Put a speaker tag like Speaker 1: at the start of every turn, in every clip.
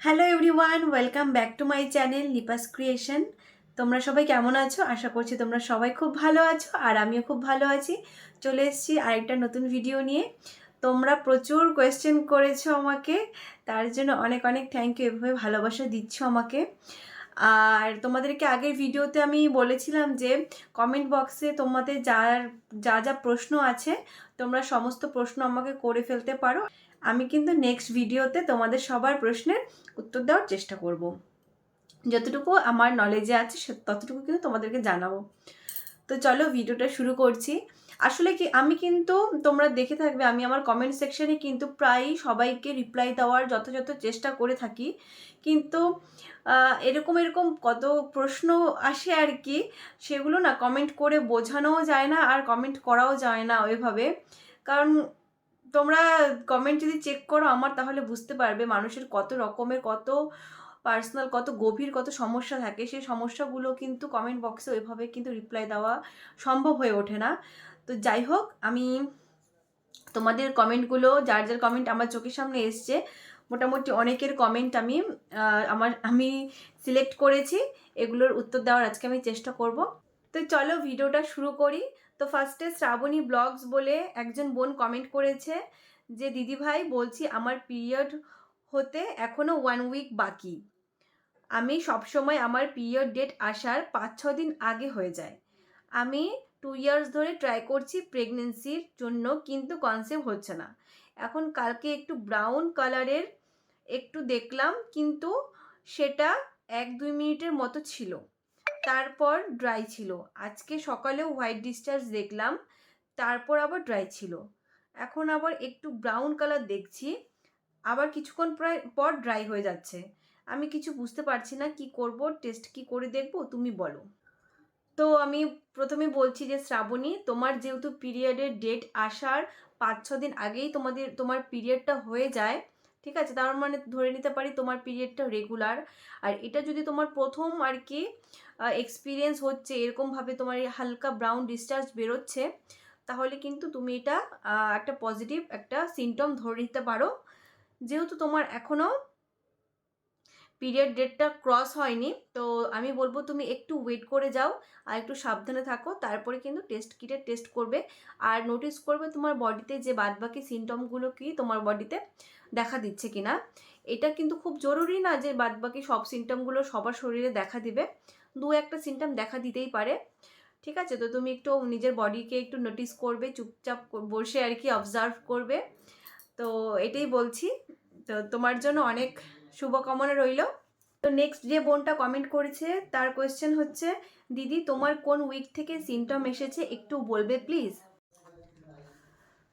Speaker 1: Hello everyone welcome back to my channel Nipas creation তোমরা সবাই কেমন আছো? আশা করছি তোমরা সবাই খুব ভালো আছো আর আমিও খুব ভালো আছি। চলে এসেছি আরেকটা নতুন ভিডিও নিয়ে। তোমরা প্রচুর কোয়েশ্চেন করেছ আমাকে, তার জন্য অনেক অনেক থ্যাংক ইউ এভাবে ভালোবাসা দিচ্ছ আমাকে। আর তোমাদেরকে আগের ভিডিওতে আমি বলেছিলাম যে কমেন্ট বক্সে তোমাদের যার, যা যা প্রশ্ন আছে, তোমরা সমস্ত প্রশ্ন আমাকে করে ফেলতে পারো। আমি কিন্তু নেক্সট ভিডিওতে তোমাদের সবার প্রশ্নের উত্তর দেওয়ার চেষ্টা করব। যতটুকু আমার নলেজে আছে ততটুকু কিন্তু তোমাদেরকে জানাব। তো চলো ভিডিওটা শুরু করছি। আসলে কি, আমি কিন্তু, তোমরা দেখে থাকবে, আমি আমার কমেন্ট সেকশনে কিন্তু প্রায়ই সবাইকে রিপ্লাই দেওয়ার যথাযথ চেষ্টা করে থাকি। কিন্তু এরকম এরকম কত প্রশ্ন আসে আর কি, সেগুলো না কমেন্ট করে বোঝানোও যায় না, আর কমেন্ট করাও যায় না ওইভাবে। কারণ তোমরা কমেন্ট যদি চেক করো, আমার তাহলে বুঝতে পারবে মানুষের কত রকমের, কত পার্সোনাল কত গভীর, কত সমস্যা থাকে। সেই সমস্যাগুলো কিন্তু কমেন্ট বক্সে ওইভাবে কিন্তু রিপ্লাই দেওয়া সম্ভব হয়ে ওঠে না। তো যাই হোক, আমি তোমাদের কমেন্টগুলো যার যার কমেন্ট আমার চোখের সামনে এসছে, মোটামুটি অনেকের কমেন্ট আমি আমার, আমি সিলেক্ট করেছি। এগুলোর উত্তর দেওয়ার আজকে আমি চেষ্টা করব। তো চলো ভিডিওটা শুরু করি। তো ফার্স্টে শ্রাবণী ব্লগস বলে একজন বোন কমেন্ট করেছে যে, দিদি ভাই, বলছি আমার পিরিয়ড হতে এখনও ওয়ান উইক বাকি। আমি সবসময় আমার পিরিয়ড ডেট আসার পাঁচ, ছ দিন আগে হয়ে যায়। আমি টু ইয়ার্স ধরে ট্রাই করছি প্রেগনেন্সির জন্য, কিন্তু কনসেপ্ট হচ্ছে না। এখন কালকে একটু ব্রাউন কালারের একটু দেখলাম, কিন্তু সেটা এক, দুই মিনিটের মতো ছিল। তারপর ড্রাই ছিল। আজকে সকালে হোয়াইট ডিসচার্জ দেখলাম, তারপর আবার ড্রাই ছিল। এখন আবার একটু ব্রাউন কালার দেখছি, আবার কিছুক্ষণ প্রায় পর ড্রাই হয়ে যাচ্ছে। আমি কিছু বুঝতে পারছি না, কি করব টেস্ট কি করে দেখব, তুমি বলো। তো আমি প্রথমে বলছি যে, শ্রাবণী, তোমার যেহেতু পিরিয়ডের ডেট আসার পাঁচ ছ দিন আগেই তোমাদের, তোমার পিরিয়ডটা হয়ে যায় ঠিক আছে? তার মানে ধরে নিতে পারি তোমার পিরিয়ডটা রেগুলার আর এটা যদি তোমার প্রথম আর কি এক্সপিরিয়েন্স হচ্ছে, এরকমভাবে তোমার হালকা ব্রাউন ডিসচার্জ বেরোচ্ছে, তাহলে কিন্তু তুমি এটা একটা পজিটিভ একটা সিমটম ধরে নিতে পারো। যেহেতু তোমার এখনও পিরিয়ড ডেটটা ক্রস হয়নি, তো আমি বলব তুমি একটু ওয়েট করে যাও আর একটু সাবধানে থাকো, তারপরে কিন্তু টেস্ট কিটে টেস্ট করবে। আর নোটিস করবে তোমার বডিতে যে বাদবাকি সিমটমগুলো কি, তোমার বডিতে দেখা দিচ্ছে কি না এটা কিন্তু খুব জরুরি না যে বাদবাকি সব সিমটমগুলো সবার শরীরে দেখা দিবে। দু একটা সিমটম দেখা দিতেই পারে। ঠিক আছে? তো তুমি একটু নিজের বডিকে একটু নোটিস করবে, চুপচাপ বসে আর কি অবজার্ভ করবে। তো এটাই বলছি। তো তোমার জন্য অনেক শুভকামনা রইল। তো নেক্সট যে বোনটা কমেন্ট করেছে, তার কোয়েশ্চেন হচ্ছে, দিদি, তোমার কোন উইক থেকে সিমটম এসেছে একটু বলবে প্লিজ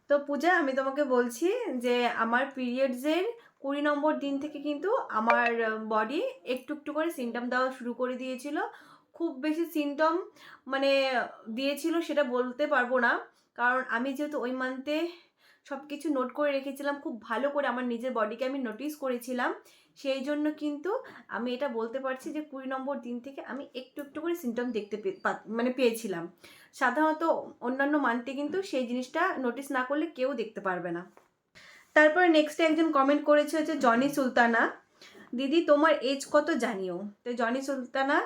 Speaker 1: তো পূজা, আমি তোমাকে বলছি যে, আমার পিরিয়ডসের কুড়ি নম্বর দিন থেকে কিন্তু আমার বডি একটু একটু করে সিমটম দেওয়া শুরু করে দিয়েছিল। খুব বেশি সিমটম মানে দিয়েছিল সেটা বলতে পারব না। কারণ আমি যেহেতু ওই মান্থে সব কিছু নোট করে রেখেছিলাম, খুব ভালো করে আমার নিজের বডিকে আমি নোটিস করেছিলাম। সেই জন্য কিন্তু আমি এটা বলতে পারছি যে কুড়ি নম্বর দিন থেকে আমি একটু একটু করে সিমটম দেখতে মানে পেয়েছিলাম। সাধারণত অন্যান্য মান্থে কিন্তু সেই জিনিসটা নোটিস না করলে কেউ দেখতে পারবে না। তারপরে নেক্সটে একজন কমেন্ট করেছে হচ্ছে জনি সুলতানা, দিদি তোমার এজ কত জানিও? তো জনি সুলতানা,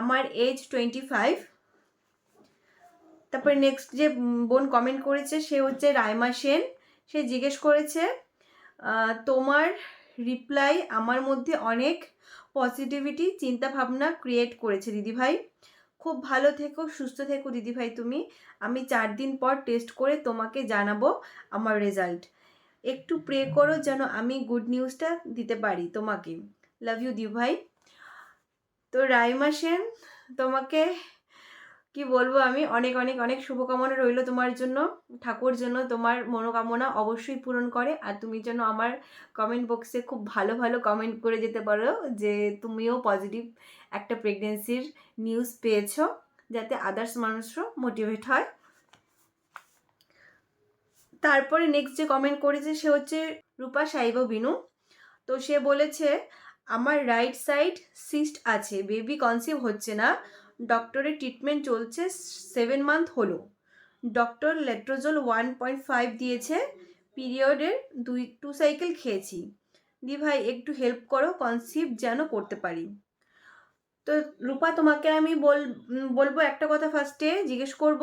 Speaker 1: আমার এজ টোয়েন্টি ফাইভ তারপরে নেক্সট যে বোন কমেন্ট করেছে, সে হচ্ছে রায়মা সেন। সে জিজ্ঞেস করেছে তোমার রিপ্লাই আমার মধ্যে অনেক পজিটিভিটি চিন্তা ভাবনা ক্রিয়েট করেছে দিদিভাই। খুব ভালো থেকো, সুস্থ থেকো দিদিভাই তুমি। আমি চার দিন পর টেস্ট করে তোমাকে জানাব আমার রেজাল্ট একটু প্রে করো যেন আমি গুড নিউজটা দিতে পারি তোমাকে। লাভ ইউ দিভাই তো রাইমা সেন, তোমাকে কি বলব আমি? অনেক অনেক অনেক শুভকামনা রইল তোমার জন্য। ঠাকুর জন্য তোমার মনোকামনা অবশ্যই পূরণ করে। আর তুমি যেন আমার কমেন্ট বক্সে খুব ভালো ভালো কমেন্ট করে যেতে পারো যে তুমিও পজিটিভ একটা প্রেগনেন্সির নিউজ পেয়েছ, যাতে আদার্স মানুষও মোটিভেট হয়। তারপরে নেক্সট যে কমেন্ট করেছে সে হচ্ছে রূপা সাইবা বিনু। তো সে বলেছে, আমার রাইট সাইড সিস্ট আছে। বেবি কনসিভ হচ্ছে না। ডক্টরের ট্রিটমেন্ট চলছে সেভেন মান্থ হলো। Doctor letrozole one point five দিয়েছে পিরিয়ডের দুই টু সাইকেল খেয়েছি। দি ভাই, একটু হেল্প করো কনসিভ যেন করতে পারি। তো রূপা, তোমাকে আমি বল বলব একটা কথা ফার্স্টে জিজ্ঞেস করব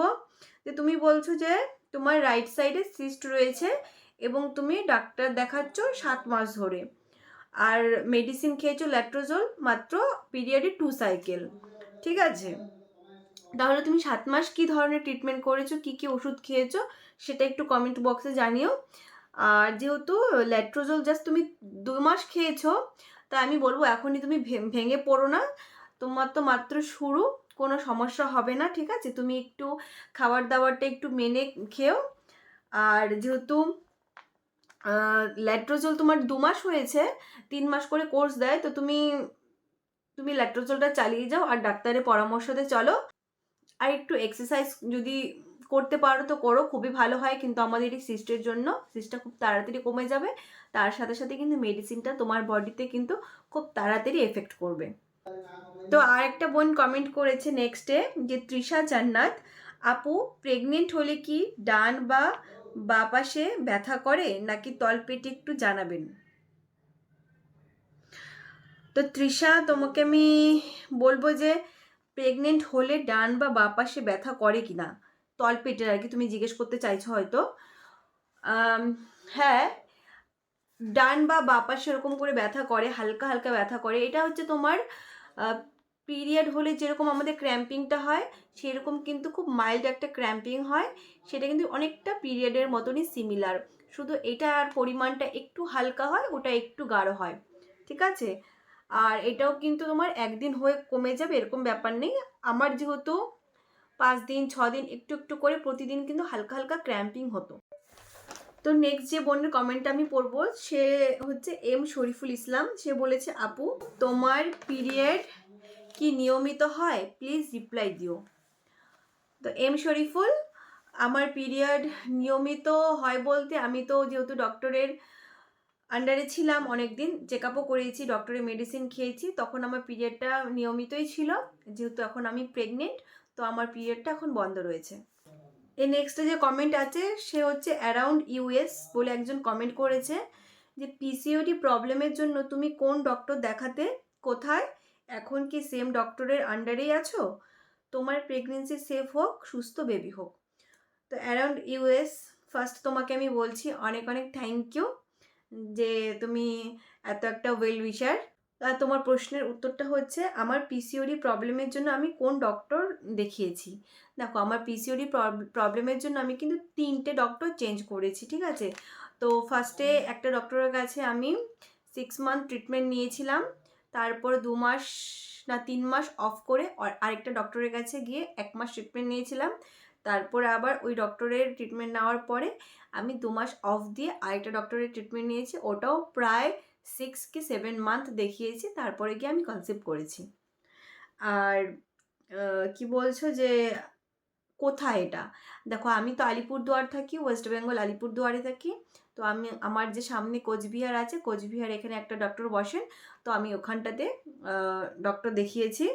Speaker 1: যে তুমি বলছো যে তোমার রাইট সাইডে সিস্ট রয়েছে এবং তুমি ডাক্তার দেখাচ্ছ সাত মাস ধরে। আর মেডিসিন খেয়েছো ল্যাট্রোজোল মাত্র পিরিয়ডে টু সাইকেল ঠিক আছে? তাহলে তুমি সাত মাস কি ধরনের ট্রিটমেন্ট করেছ? কি কি ওষুধ খেয়েছো? সেটা একটু কমেন্ট বক্সে জানিও। আর যেহেতু ল্যাট্রোজোল জাস্ট তুমি দু মাস খেয়েছো তা আমি বলব এখনই তুমি ভেঙে পড়ো না। তোমার তো মাত্র শুরু, কোনো সমস্যা হবে না, ঠিক আছে? তুমি একটু খাবার দাবারটা একটু মেনে খেও। আর যেহেতু ল্যাট্রোজল তোমার দু মাস হয়েছে, তিন মাস করে কোর্স দেয়, তো তুমি তুমি ল্যাট্রোজলটা চালিয়ে যাও আর ডাক্তারের পরামর্শ পরামর্শতে চলো। আর একটু এক্সারসাইজ যদি করতে পারো তো করো, খুবই ভালো হয়। কিন্তু আমাদের এই সিস্টের জন্য সিস্টটা খুব তাড়াতাড়ি কমে যাবে। তার সাথে সাথে কিন্তু মেডিসিনটা তোমার বডিতে কিন্তু খুব তাড়াতাড়ি এফেক্ট করবে। তো আর একটা বোন কমেন্ট করেছে নেক্সটে যে, তৃষা জান্নাত, আপু প্রেগনেন্ট হলে কি ডান বা বা পাশে ব্যথা করে? নাকি তলপেটে একটু জানাবেন? তো তৃষা, তোমাকে আমি বলব যে প্রেগনেন্ট হলে ডান বা বা পাশে ব্যথা করে কি না তলপেটের আর কি, তুমি জিজ্ঞেস করতে চাইছো হয়তো। হ্যাঁ ডান বা বা পাশে এরকম করে ব্যথা করে, হালকা হালকা ব্যথা করে, এটা হচ্ছে তোমার পিরিয়ড হলে যেরকম আমাদের ক্র্যাম্পিংটা হয়, সেরকম কিন্তু খুব মাইল্ড একটা ক্র্যাম্পিং হয়, সেটা কিন্তু অনেকটা পিরিয়ডের মতনই সিমিলার শুধু এটার পরিমাণটা একটু হালকা হয়, ওটা একটু গাঢ় হয়। ঠিক আছে? আর এটাও কিন্তু তোমার একদিন হয়ে কমে যাবে, এরকম ব্যাপার নেই। আমার যেহেতু পাঁচ দিন, ছ দিন একটু একটু করে প্রতিদিন কিন্তু হালকা হালকা ক্র্যাম্পিং হতো। তো নেক্সট যে বোনের কমেন্টটা আমি পড়ব, সে হচ্ছে এম শরীফুল ইসলাম। সে বলেছে, আপু, তোমার পিরিয়ড কি নিয়মিত হয়? প্লিজ রিপ্লাই দিও। তো এম শরীফুল, আমার পিরিয়ড নিয়মিত হয় বলতে আমি তো যেহেতু ডক্টরের আন্ডারে ছিলাম অনেক দিন চেক আপও করেছি ডক্টরের মেডিসিন খেয়েছি, তখন আমার পিরিয়ডটা নিয়মিতই ছিল, যেহেতু এখন আমি প্রেগনেন্ট তো আমার পিরিয়ডটা এখন বন্ধ রয়েছে। এ নেক্সটে যে কমেন্ট আছে, সে হচ্ছে অ্যারাউন্ড ইউএস বলে একজন কমেন্ট করেছে, যে পিসিওডি প্রবলেমের জন্য তুমি কোন ডক্টর দেখাতে, কোথায়, এখন কি সেম ডক্টরের আন্ডারেই আছো? তোমার প্রেগনেন্সি সেফ হোক, সুস্থ বেবি হোক। তো অ্যারাউন্ড ইউএস ফার্স্ট তোমাকে আমি বলছি, অনেক অনেক থ্যাংক ইউ যে তুমি এত একটা ওয়েল উইশার তোমার প্রশ্নের উত্তরটা হচ্ছে আমার পিসিওডি প্রবলেমের জন্য আমি কোন ডক্টর দেখিয়েছি? দেখো আমার পিসিওডি প্রবলেমের জন্য আমি কিন্তু তিনটে ডক্টর চেঞ্জ করেছি ঠিক আছে? তো ফার্স্টে একটা ডক্টরের কাছে আমি সিক্স মান্থ ট্রিটমেন্ট নিয়েছিলাম তারপর দু মাস না তিন মাস অফ করে আরেকটা ডক্টরের কাছে গিয়ে এক মাস ট্রিটমেন্ট নিয়েছিলাম। তারপরে আবার ওই ডক্টরের ট্রিটমেন্ট নেওয়ার পরে আমি দু মাস অফ দিয়ে আরেকটা ডক্টরের ট্রিটমেন্ট নিয়েছি। ওটাও প্রায় সিক্স কি সেভেন মান্থ দেখিয়েছি, তারপরে গিয়ে আমি কনসেপ্ট করেছি। আর কি বলছো যে, কোথায় এটা? দেখো, আমি তো আলিপুরদুয়ার থাকি ওয়েস্ট বেঙ্গল আলিপুরদুয়ারে থাকি। তো আমি, আমার যে সামনে কোচবিহার আছে, কোচবিহার এখানে একটা ডক্টর বসেন। তো আমি ওখানটাতে ডক্টর দেখিয়েছি।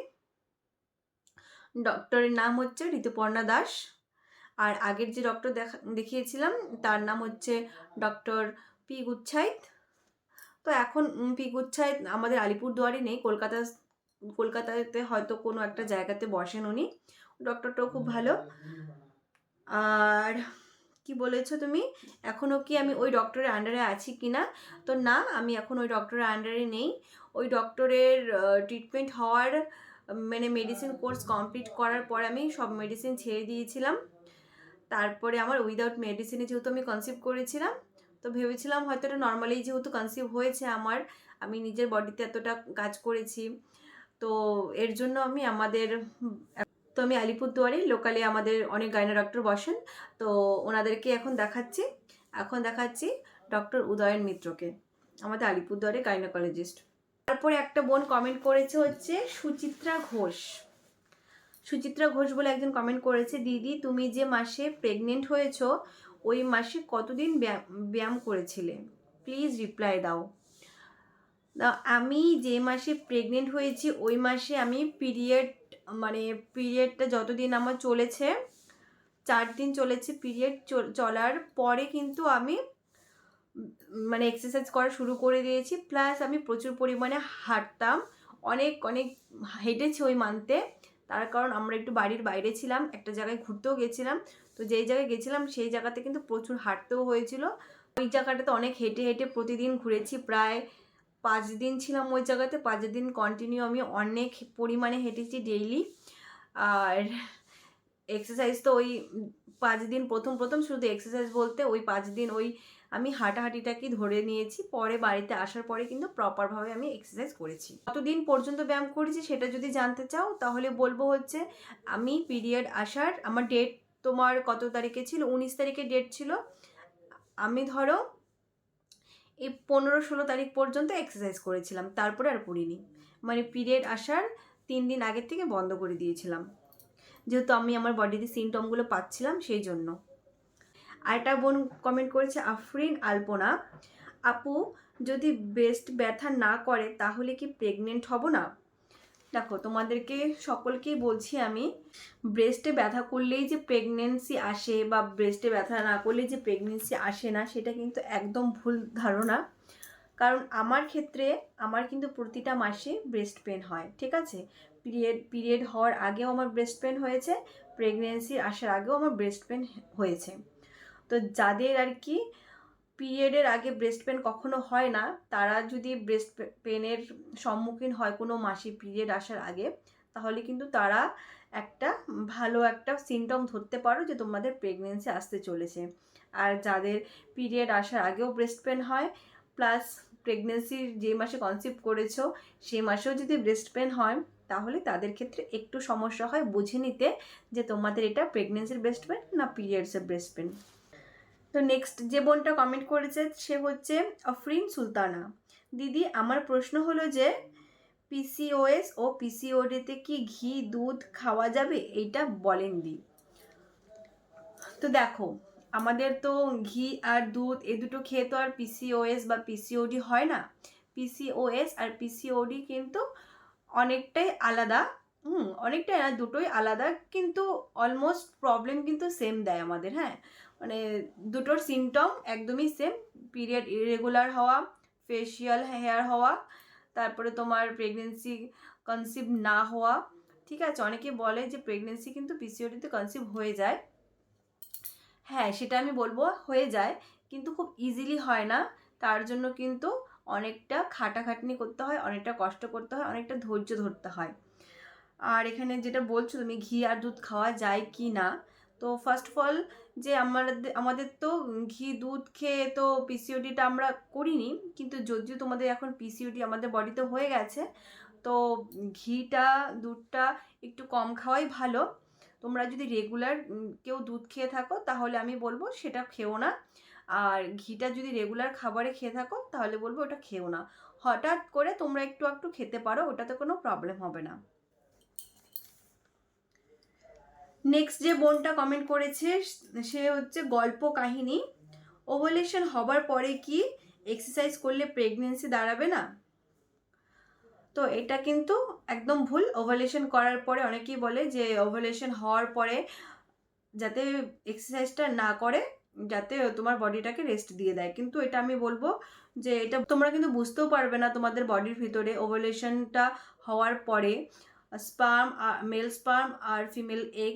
Speaker 1: ডক্টরের নাম হচ্ছে ঋতুপর্ণা দাস। আর আগের যে ডক্টর দেখা, দেখিয়েছিলাম, তার নাম হচ্ছে ডক্টর পি গুচ্ছাইত তো এখন পি গুচ্ছাইত আমাদের আলিপুরদুয়ারে নেই, কলকাতা, কলকাতাতে হয়তো কোনো একটা জায়গাতে বসেন উনি। ডক্টরটাও খুব ভালো। আর কি বলেছ তুমি? এখনও কি আমি ওই ডক্টরের আন্ডারে আছি কি না তো না, আমি এখন ওই ডক্টরের আন্ডারে নেই। ওই ডক্টরের ট্রিটমেন্ট হওয়ার মানে মেডিসিন কোর্স কমপ্লিট করার পর আমি সব মেডিসিন ছেড়ে দিয়েছিলাম। তারপরে আমার উইদাউট মেডিসিনে যেহেতু আমি কনসিভ করেছিলাম, তো ভেবেছিলাম হয়তো এটা নর্মালি যেহেতু কনসিভ হয়েছে আমার, আমি নিজের বডিতে এতটা কাজ করেছি। তো এর জন্য আমি আমাদের, তো আমি আলিপুরদুয়ারে লোকালে আমাদের অনেক গাইনা ডক্টর বসেন, তো ওনাদেরকে এখন দেখাচ্ছি। এখন দেখাচ্ছি ডক্টর উদয়ন মিত্রকে, আমাদের আলিপুরদুয়ারে গাইনোকোলজিস্ট তারপরে একটা বোন কমেন্ট করেছে হচ্ছে সুচিত্রা ঘোষ। সুচিত্রা ঘোষ বলে একজন কমেন্ট করেছে, দিদি, তুমি যে মাসে প্রেগনেন্ট হয়েছো, ওই মাসে কতদিন ব্যায়াম ব্যায়াম করেছিলে? প্লিজ রিপ্লাই দাও। আমি যে মাসে প্রেগনেন্ট হয়েছি, ওই মাসে আমি পিরিয়ড মানে পিরিয়ডটা যতদিন আমার চলেছে, চার দিন চলেছে পিরিয়ড চলার পরে কিন্তু আমি মানে এক্সারসাইজ করা শুরু করে দিয়েছি প্লাস আমি প্রচুর পরিমাণে হাঁটতাম, অনেক অনেক, হেঁটেছি ওই মান্থে তার কারণ আমরা একটু বাড়ির বাইরে ছিলাম, একটা জায়গায় ঘুরতেও গেছিলাম। তো যেই জায়গায় গেছিলাম সেই জায়গাতে কিন্তু প্রচুর হাঁটতেও হয়েছিল। ওই জায়গাটাতে অনেক হেঁটে হেঁটে প্রতিদিন ঘুরেছি, প্রায় পাঁচ দিন ছিলাম ওই জায়গাতে। পাঁচ দিন কন্টিনিউ আমি অনেক পরিমাণে হেঁটেছি ডেইলি আর এক্সারসাইজ তো ওই পাঁচ দিন, প্রথম প্রথম শুধু এক্সারসাইজ বলতে ওই পাঁচ দিন ওই আমি হাঁটাহাঁটিটাকে ধরে নিয়েছি, পরে বাড়িতে আসার পরে কিন্তু প্রপারভাবে আমি এক্সারসাইজ করেছি। কতদিন পর্যন্ত ব্যায়াম করেছি সেটা যদি জানতে চাও, তাহলে বলব হচ্ছে আমি পিরিয়ড আসার, আমার ডেট তোমার কত তারিখে ছিল? উনিশ তারিখে ডেট ছিল। আমি ধরো এই পনেরো ষোলো তারিখ পর্যন্ত এক্সারসাইজ করেছিলাম, তারপরে আর করিনি। মানে পিরিয়ড আসার তিন দিন আগের থেকে বন্ধ করে দিয়েছিলাম। যেহেতু আমি আমার বডিতে সিমটমগুলো পাচ্ছিলাম সেই জন্য। আরেকটা বোন কমেন্ট করেছে, আফরিন, আলপনা, আপু, যদি বেস্ট ব্যথা না করে তাহলে কি প্রেগনেন্ট হব না? দেখো, তোমাদেরকে সকলকেই বলছি আমি ব্রেস্টে ব্যথা করলেই যে প্রেগনেন্সি আসে বা ব্রেস্টে ব্যথা না করলেই যে প্রেগনেন্সি আসে না, সেটা কিন্তু একদম ভুল ধারণা। কারণ আমার ক্ষেত্রে আমার কিন্তু প্রতিটা মাসে ব্রেস্ট পেন হয়, ঠিক আছে? পিরিয়ড পিরিয়ড হওয়ার আগেও আমার ব্রেস্ট পেন হয়েছে প্রেগনেন্সি আসার আগেও আমার ব্রেস্ট পেন হয়েছে। তো যাদের আর কি পিরিয়ডের আগে ব্রেস্ট পেন কখনো হয় না, তারা যদি ব্রেস্ট পেনের সম্মুখীন হয় কোনো মাসে পিরিয়ড আসার আগে, তাহলে কিন্তু তারা একটা ভালো একটা সিমটম ধরতে পারো যে তোমাদের প্রেগনেন্সি আসতে চলেছে। আর যাদের পিরিয়ড আসার আগেও ব্রেস্ট পেন হয় প্লাস প্রেগনেন্সির যে মাসে কনসিভ করেছ সেই মাসেও যদি ব্রেস্ট পেন হয়, তাহলে তাদের ক্ষেত্রে একটু সমস্যা হয় বুঝে নিতে যে তোমাদের এটা প্রেগনেন্সির ব্রেস্ট পেন না পিরিয়ডসের ব্রেস্ট পেন তো নেক্সট যে বোনটা কমেন্ট করেছে, সে হচ্ছে আফরিন সুলতানা। দিদি, আমার প্রশ্ন হলো যে পিসিওএস ও পিসিওডিতে কি ঘি, দুধ খাওয়া যাবে? এইটা বলেন দি। তো দেখো, আমাদের তো ঘি আর দুধ এ দুটো খেয়ে তো আর পিসিওএস বা পিসিওডি হয় না। পিসিওএস আর পিসিওডি কিন্তু অনেকটাই আলাদা, হুম, অনেকটাই না, দুটোই আলাদা, কিন্তু অলমোস্ট প্রবলেম কিন্তু সেম দেয় আমাদের হ্যাঁ। মানে দুটোর সিমটম একদমই সেম পিরিয়ড ইরেগুলার হওয়া ফেশিয়াল হেয়ার হওয়া, তারপরে তোমার প্রেগনেন্সি কনসিভ না হওয়া, ঠিক আছে? অনেকে বলে যে প্রেগনেন্সি কিন্তু পিসিওডিতে কনসিভ হয়ে যায়। হ্যাঁ সেটা আমি বলব হয়ে যায়, কিন্তু খুব ইজিলি হয় না। তার জন্য কিন্তু অনেকটা খাটাখাটনি করতে হয়, অনেকটা কষ্ট করতে হয়, অনেকটা ধৈর্য ধরতে হয়। আর এখানে যেটা বলছো, তুমি ঘি আর দুধ খাওয়া যায় কি না তো ফার্স্ট অফ অল যে আমাদের আমাদের তো ঘি, দুধ খেয়ে তো পিসিওডিটা আমরা করিনি, কিন্তু যদিও তোমাদের এখন পিসিওডি আমাদের বডিতে হয়ে গেছে, তো ঘিটা, দুধটা একটু কম খাওয়াই ভালো। তোমরা যদি রেগুলার কেউ দুধ খেয়ে থাকো, তাহলে আমি বলব সেটা খেও না। আর ঘিটা যদি রেগুলার খাবারে খেয়ে থাকো, তাহলে বলব ওটা খেও না। হঠাৎ করে তোমরা একটু একটু খেতে পারো, ওটাতে কোনো প্রবলেম হবে না। নেক্সট যে বোনটা কমেন্ট করেছে, সে হচ্ছে গল্প কাহিনী। ওভুলেশন হবার পরে কি এক্সারসাইজ করলে প্রেগনেন্সি দাঁড়াবে না? তো এটা কিন্তু একদম ভুল। ওভালেশন করার পরে অনেকেই বলে যে ওভালেশন হওয়ার পরে যাতে এক্সারসাইজটা না করে, যাতে তোমার বডিটাকে রেস্ট দিয়ে দেয়। কিন্তু এটা আমি বলব যে এটা তোমরা কিন্তু বুঝতেও পারবে না তোমাদের বডির ভিতরে ওভালেশনটা হওয়ার পরে। স্পার্ম আর মেল স্পার্ম আর ফিমেল এগ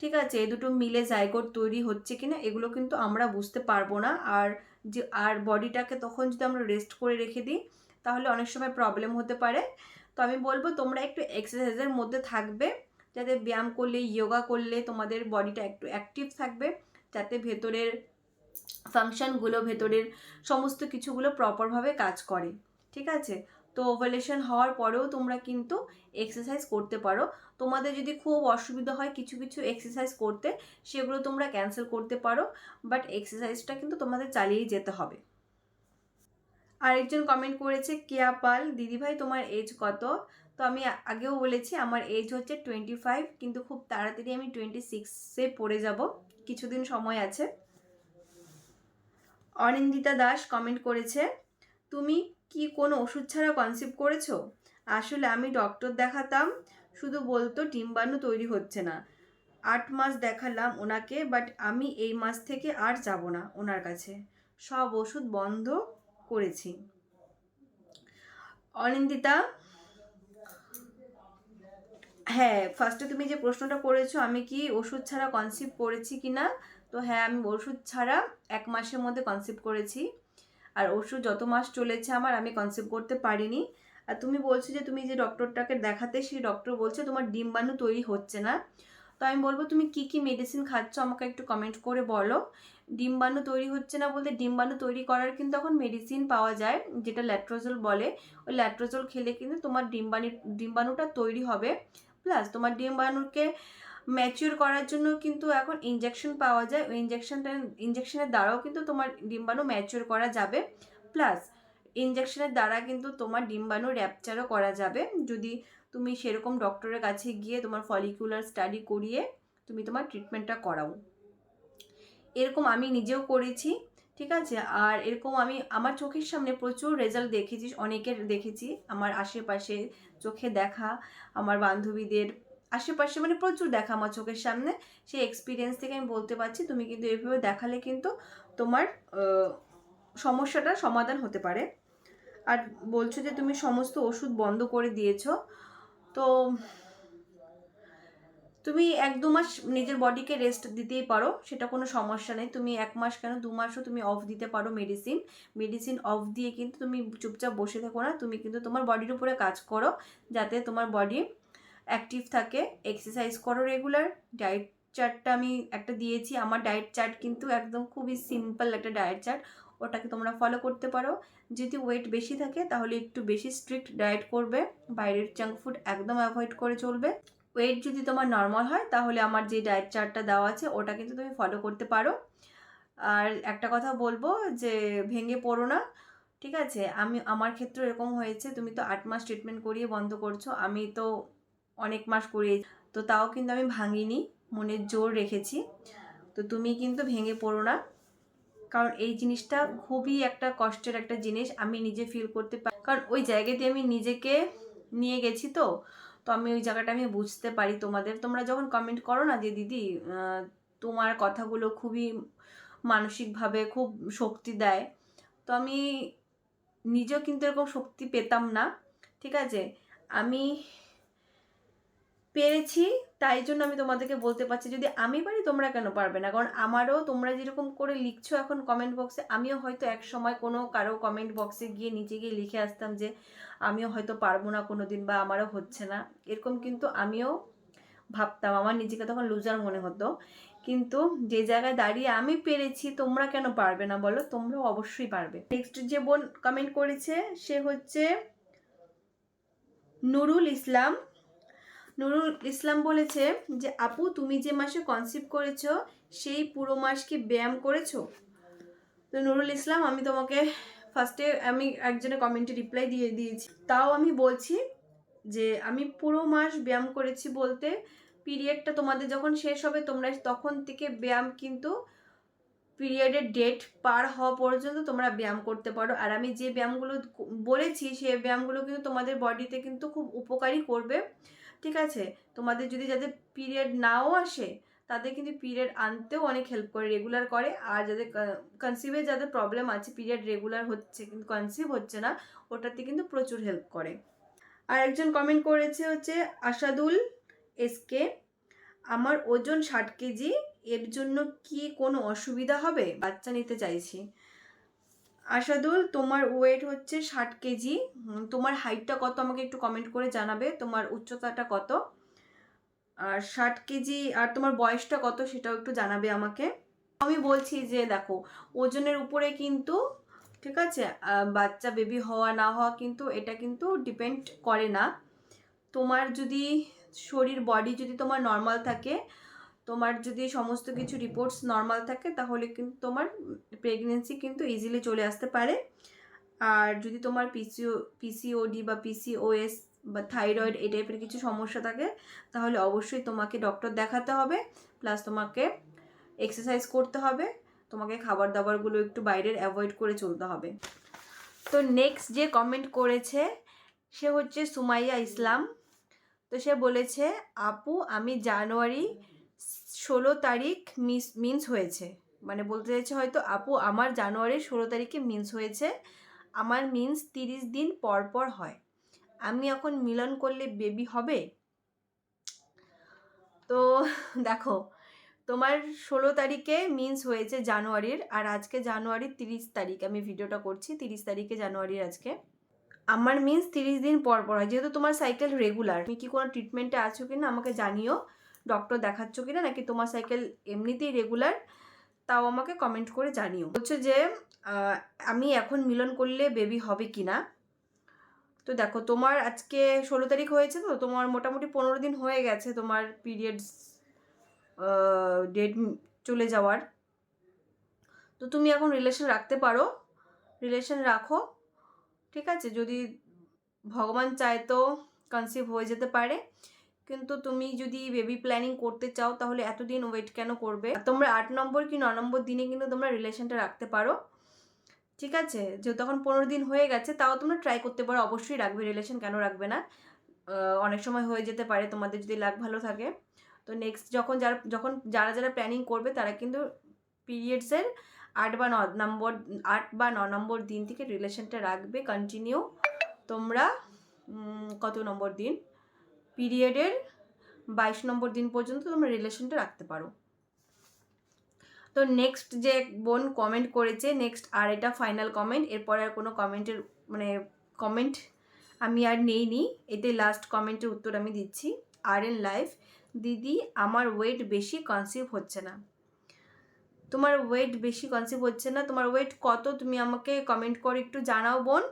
Speaker 1: ঠিক আছে? এই দুটো মিলে জায়গোট তৈরি হচ্ছে কি না এগুলো কিন্তু আমরা বুঝতে পারব না। আর যে, আর বডিটাকে তখন যদি আমরা রেস্ট করে রেখে দিই, তাহলে অনেক সময় প্রবলেম হতে পারে। তো আমি বলব, তোমরা একটু এক্সারসাইজের মধ্যে থাকবে, যাতে ব্যায়াম করলে ইয়োগা করলে তোমাদের বডিটা একটু অ্যাক্টিভ থাকবে, যাতে ভেতরের ফাংশনগুলো ভেতরের সমস্ত কিছুগুলো প্রপারভাবে কাজ করে। ঠিক আছে? তো ওভালেশন হওয়ার পরেও তোমরা কিন্তু এক্সারসাইজ করতে পারো। তোমাদের যদি খুব অসুবিধা হয় কিছু কিছু এক্সারসাইজ করতে, সেগুলো তোমরা ক্যান্সেল করতে পারো। বাট এক্সারসাইজটা কিন্তু তোমাদের চালিয়েই যেতে হবে। আরেকজন কমেন্ট করেছে, কেয়া পাল? দিদিভাই, তোমার এজ কত? তো আমি আগেও বলেছি, আমার এজ হচ্ছে টোয়েন্টি ফাইভ কিন্তু খুব তাড়াতাড়ি আমি টোয়েন্টি সিক্সে পড়ে যাব। কিছুদিন সময় আছে। অনিন্দিতা দাস কমেন্ট করেছে, তুমি কি কোনো ওষুধ ছাড়া কনসিভ করেছ? আসলে আমি ডক্টর দেখাতাম, শুধু বলতো ডিম্বাণু তৈরি হচ্ছে না। আট মাস দেখালাম ওনাকে বাট আমি এই মাস থেকে আর যাব না ওনার কাছে। সব ওষুধ বন্ধ করেছি। অনিন্দিতা? হ্যাঁ ফার্স্টে তুমি যে প্রশ্নটা করেছ, আমি কি ওষুধ ছাড়া কনসিভ করেছি কি না তো হ্যাঁ আমি ওষুধ ছাড়া এক মাসের মধ্যে কনসিভ করেছি। আর ওষুধ যত মাস চলেছে আমার, আমি কনসেপ্ট করতে পারিনি। আর তুমি বলছো যে তুমি যে ডক্টরটাকে দেখাতে, সেই ডক্টর বলছে তোমার ডিম্বাণু তৈরি হচ্ছে না। তো আমি বলব, তুমি কি কি মেডিসিন খাচ্ছ আমাকে একটু কমেন্ট করে বলো। ডিম্বাণু তৈরি হচ্ছে না বলতে ডিম্বাণু তৈরি করার কিন্তু এখন মেডিসিন পাওয়া যায়, যেটা ল্যাট্রোজল বলে। ওই ল্যাট্রোজল খেলে কিন্তু তোমার ডিম্বাণু ডিম্বাণুটা তৈরি হবে। প্লাস তোমার ডিম্বাণুকে ম্যাচিওর করার জন্য কিন্তু এখন ইঞ্জেকশন পাওয়া যায়। ওই ইঞ্জেকশনটা ইঞ্জেকশনের দ্বারাও কিন্তু তোমার ডিম্বাণু ম্যাচিওর করা যাবে। প্লাস ইঞ্জেকশনের দ্বারা কিন্তু তোমার ডিম্বাণু র্যাপচারও করা যাবে। যদি তুমি সেরকম ডক্টরের কাছে গিয়ে তোমার ফলিকুলার স্টাডি করিয়ে তুমি তোমার ট্রিটমেন্টটা করাও। এরকম আমি নিজেও করেছি, ঠিক আছে? আর এরকম আমি আমার চোখের সামনে প্রচুর রেজাল্ট দেখেছি, অনেকের দেখেছি। আমার আশেপাশে চোখে দেখা, আমার বান্ধবীদের আশেপাশে মানে প্রচুর দেখা আমার চোখের সামনে। সেই এক্সপিরিয়েন্স থেকে আমি বলতে পারছি তুমি কিন্তু এভাবে দেখালে কিন্তু তোমার আহ, সমস্যাটার সমাধান হতে পারে। আর বলছো যে তুমি সমস্ত ওষুধ বন্ধ করে দিয়েছ। তো তুমি এক দু মাস নিজের বডিকে রেস্ট দিতেই পারো সেটা কোনো সমস্যা নেই। তুমি এক মাস কেন দু মাসও তুমি অফ দিতে পারো মেডিসিন মেডিসিন অফ দিয়ে কিন্তু তুমি চুপচাপ বসে থাকো না। তুমি কিন্তু তোমার বডির উপরে কাজ করো যাতে তোমার বডি অ্যাক্টিভ থাকে এক্সারসাইজ করো রেগুলার ডায়েট চার্টটা আমি একটা দিয়েছি, আমার ডায়েট চার্ট কিন্তু একদম খুবই সিম্পল একটা ডায়েট চার্ট ওটাকে তোমরা ফলো করতে পারো। যদি ওয়েট বেশি থাকে, তাহলে একটু বেশি স্ট্রিক্ট ডায়েট করবে, বাইরের জাঙ্ক ফুড একদম অ্যাভয়েড করে চলবে। ওয়েট যদি তোমার নর্মাল হয়, তাহলে আমার যে ডায়েট চার্টটা দেওয়া আছে, ওটা কিন্তু তুমি ফলো করতে পারো। আর একটা কথা বলব যে, ভেঙে পড়ো না, ঠিক আছে? আমি, আমার ক্ষেত্রে এরকম হয়েছে, তুমি তো আট মাস ট্রিটমেন্ট করিয়ে বন্ধ করছ, আমি তো অনেক মাস করে তো তাও কিন্তু আমি ভাঙিনি, মনের জোর রেখেছি। তো তুমি কিন্তু ভেঙে পড়ো না। কারণ এই জিনিসটা খুবই একটা কষ্টের একটা জিনিস, আমি নিজে ফিল করতে পারি কারণ ওই জায়গাতে আমি নিজেকে নিয়ে গেছি তো। তো আমি ওই জায়গাটা আমি বুঝতে পারি তোমাদের। তোমরা যখন কমেন্ট করো না যে দিদি তোমার কথাগুলো খুবই মানসিকভাবে খুব শক্তি দেয়। তো আমি নিজেও কিন্তু এরকম শক্তি পেতাম না। ঠিক আছে? আমি পেরেছি, তাই জন্য আমি তোমাদেরকে বলতে পারছি, যদি আমি পারি তোমরা কেন পারবে না? কারণ আমারও তোমরা যেরকম করে লিখছো এখন কমেন্ট বক্সে আমিও হয়তো এক সময় কোনো কারও কমেন্ট বক্সে গিয়ে নিচে গিয়ে লিখে আসতাম যে, আমিও হয়তো পারব না কোনো দিন বা আমারও হচ্ছে না। এরকম কিন্তু আমিও ভাবতাম, আমার নিজেকে তখন লুজার মনে হতো। কিন্তু যে জায়গায় দাঁড়িয়ে আমি পেরেছি, তোমরা কেন পারবে না বলো? তোমরাও অবশ্যই পারবে। নেক্সট যে বোন কমেন্ট করেছে, সে হচ্ছে নুরুল ইসলাম। নুরুল ইসলাম বলেছে যে, আপু, তুমি যে মাসে কনসিভ করেছ, সেই পুরো মাস কি ব্যায়াম করেছ? তো নুরুল ইসলাম, আমি তোমাকে ফার্স্টে আমি একজনের কমেন্টে রিপ্লাই দিয়ে দিয়েছি। তাও আমি বলছি যে, আমি পুরো মাস ব্যায়াম করেছি বলতে পিরিয়ডটা তোমাদের যখন শেষ হবে, তোমরা তখন থেকে ব্যায়াম কিন্তু পিরিয়ডের ডেট পার হওয়া পর্যন্ত তোমরা ব্যায়াম করতে পারো। আর আমি যে ব্যায়ামগুলো বলেছি সেই ব্যায়ামগুলো কিন্তু তোমাদের বডিতে কিন্তু খুব উপকারী করবে। ঠিক আছে, তোমাদের যদি যাদের পিরিয়ড নাও আসে, তাদের কিন্তু পিরিয়ড আনতেও অনেক হেল্প করে রেগুলার করে। আর যাদের কনসিভে যাদের প্রবলেম আছে পিরিয়ড রেগুলার হচ্ছে, কিন্তু কনসিভ হচ্ছে না, ওটাতে কিন্তু প্রচুর হেল্প করে। আর একজন কমেন্ট করেছে হচ্ছে, আসাদুল এসকে আমার ওজন ষাট কেজি, এর জন্য কি কোনো অসুবিধা হবে? বাচ্চা নিতে চাইছি। আশাদুল, তোমার ওয়েট হচ্ছে ষাট কেজি। তোমার হাইটটা কত আমাকে একটু কমেন্ট করে জানাবে। তোমার উচ্চতাটা কত? আর ষাট কেজি, আর তোমার বয়সটা কত সেটাও একটু জানাবে আমাকে। আমি বলছি যে, দেখো, ওজনের উপরে কিন্তু, ঠিক আছে বাচ্চা বেবি হওয়া, না হওয়া কিন্তু এটা কিন্তু ডিপেন্ড করে না। তোমার যদি শরীর বডি যদি তোমার নর্মাল থাকে তোমার যদি সমস্ত কিছু রিপোর্টস নর্মাল থাকে, তাহলে কিন্তু তোমার প্রেগনেন্সি কিন্তু ইজিলি চলে আসতে পারে। আর যদি তোমার পিসিও পিসিওডি বা পিসিওএস বা থাইরয়েড এই টাইপের কিছু সমস্যা থাকে, তাহলে অবশ্যই তোমাকে ডক্টর দেখাতে হবে। প্লাস তোমাকে এক্সারসাইজ করতে হবে। তোমাকে খাবার দাবারগুলো একটু বাইরের অ্যাভয়েড করে চলতে হবে। তো নেক্সট যে কমেন্ট করেছে, সে হচ্ছে সুমাইয়া ইসলাম। তো সে বলেছে, আপু, আমি জানুয়ারি ষোলো তারিখ মিস মিন্স হয়েছে। মানে বলতে চাইছে হয়তো, আপু, আমার জানুয়ারির ষোলো তারিখে মিন্স হয়েছে। আমার মিন্স তিরিশ দিন পর পর হয়। আমি এখন মিলন করলে বেবি হবে? তো দেখো, তোমার ষোলো তারিখে মিন্স হয়েছে জানুয়ারির, আর আজকে জানুয়ারির তিরিশ তারিখ। আমি ভিডিওটা করছি, তিরিশ তারিখে জানুয়ারির আজকে। আমার মিন্স তিরিশ দিন পর পর হয়। যেহেতু তোমার সাইকেল রেগুলার তুমি কি কোনো ট্রিটমেন্টে আছো কি না আমাকে জানিও। ডক্টর দেখাচ্ছ কি না নাকি তোমার সাইকেল এমনিতেই রেগুলার তাও আমাকে কমেন্ট করে জানিও। বলছো যে আমি এখন মিলন করলে বেবি হবে কি না তো দেখো, তোমার আজকে ষোলো তারিখ হয়েছে তো, তোমার মোটামুটি পনেরো দিন হয়ে গেছে তোমার পিরিয়ডস ডেট চলে যাওয়ার। তো তুমি এখন রিলেশন রাখতে পারো। রিলেশন রাখো, ঠিক আছে? যদি ভগবান চায় তো কনসিভ হয়ে যেতে পারে। কিন্তু তুমি যদি বেবি প্ল্যানিং করতে চাও, তাহলে এতদিন ওয়েট কেন করবে? তোমরা আট নম্বর কি ন নম্বর দিনে কিন্তু তোমরা রিলেশনটা রাখতে পারো। ঠিক আছে? যেহেতু তখন পনেরো দিন হয়ে গেছে, তাও তোমরা ট্রাই করতে পারো। অবশ্যই রাখবে রিলেশন কেন রাখবে না? অনেক সময় হয়ে যেতে পারে, তোমাদের যদি লাগ ভালো থাকে। তো নেক্সট যখন যারা যখন যারা যারা প্ল্যানিং করবে, তারা কিন্তু পিরিয়ডসের আট বা ন নম্বর, আট বা ন নম্বর দিন থেকে রিলেশনটা রাখবে কন্টিনিউ তোমরা কত নম্বর দিন? পিরিয়ডের বাইশ নম্বর দিন পর্যন্ত তোমরা রিলেশনটা রাখতে পারো। তো নেক্সট যে বোন কমেন্ট করেছে নেক্সট আর এটা ফাইনাল কমেন্ট এরপরে আর কোনো কমেন্টের মানে কমেন্ট আমি আর নেইনি। এতে লাস্ট কমেন্টের উত্তর আমি দিচ্ছি। আর এন লাইফ দিদি, আমার ওয়েট বেশি কনসিভ হচ্ছে না। তোমার ওয়েট বেশি কনসিভ হচ্ছে না, তোমার ওয়েট কত? তুমি আমাকে কমেন্ট করে, একটু জানাও বোন।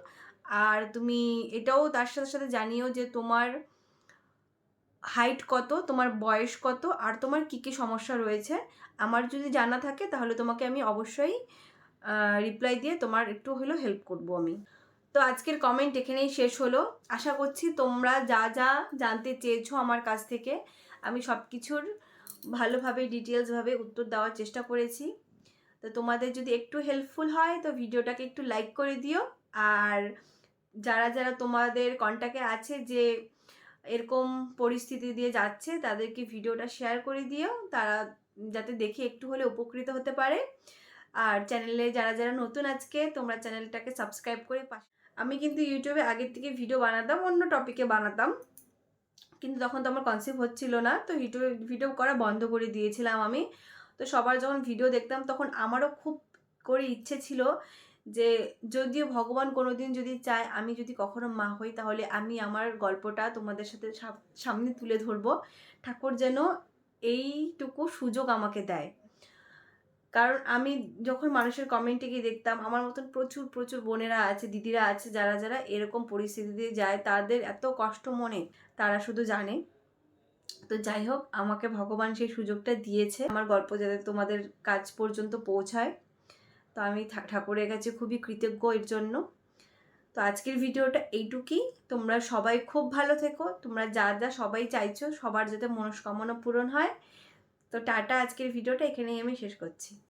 Speaker 1: আর তুমি এটাও তার সাথে সাথে জানিও যে তোমার হাইট কত, তোমার বয়স কত, আর তোমার কী কী সমস্যা রয়েছে, আমার যদি জানা থাকে তাহলে তোমাকে আমি অবশ্যই রিপ্লাই দিয়ে তোমার একটু হলেও হেল্প করব আমি। তো আজকের কমেন্ট এখানেই শেষ হলো। আশা করছি তোমরা যা যা জানতে চেয়েছো আমার কাছ থেকে, আমি সব কিছুর ভালোভাবে ডিটেলসভাবে উত্তর দেওয়ার চেষ্টা করেছি। তো তোমাদের যদি একটু হেল্পফুল হয় তো ভিডিওটাকে একটু লাইক করে দিও। আর যারা যারা তোমাদের কন্ট্যাক্টে আছে যে এরকম পরিস্থিতি দিয়ে যাচ্ছে, তাদেরকে ভিডিওটা শেয়ার করে দিও। তারা যাতে দেখে একটু হলে উপকৃত হতে পারে। আর চ্যানেলে যারা যারা নতুন আজকে, তোমরা চ্যানেলটাকে সাবস্ক্রাইব করে পাশে আমি কিন্তু ইউটিউবে আগের থেকে ভিডিও বানাতাম, অন্য টপিকে বানাতাম। কিন্তু তখন তো আমার কনসেপ্ট হচ্ছিল না, তো ইউটিউবে ভিডিও করা বন্ধ করে দিয়েছিলাম আমি। তো সবার যখন ভিডিও দেখতাম, তখন আমারও খুব করে ইচ্ছে ছিল যে যদিও ভগবান কোনো দিন যদি চায় আমি যদি কখনো মা হই, তাহলে আমি আমার গল্পটা তোমাদের সাথে সাম- সামনে তুলে ধরবো। ঠাকুর যেন এইটুকু সুযোগ আমাকে দেয়। কারণ আমি যখন মানুষের কমেন্টে গিয়ে দেখতাম, আমার মতন প্রচুর প্রচুর বোনেরা আছে, দিদিরা আছে, যারা যারা এরকম পরিস্থিতিতে যায়, তাদের এত কষ্ট মনে তারা শুধু জানে। তো যাই হোক, আমাকে ভগবান সেই সুযোগটা দিয়েছে। আমার গল্প যাতে তোমাদের কাজ পর্যন্ত পৌঁছায়। তো আমি ঠাকুরের কাছে খুবই কৃতজ্ঞ এর জন্য। তো আজকের ভিডিওটা এইটুকুই। তোমরা সবাই খুব ভালো থেকো। তোমরা যা যা সবাই চাইছো সবার যাতে মনস্কামনা পূরণ হয়। তো টাটা আজকের ভিডিওটা। এখানেই আমি শেষ করছি।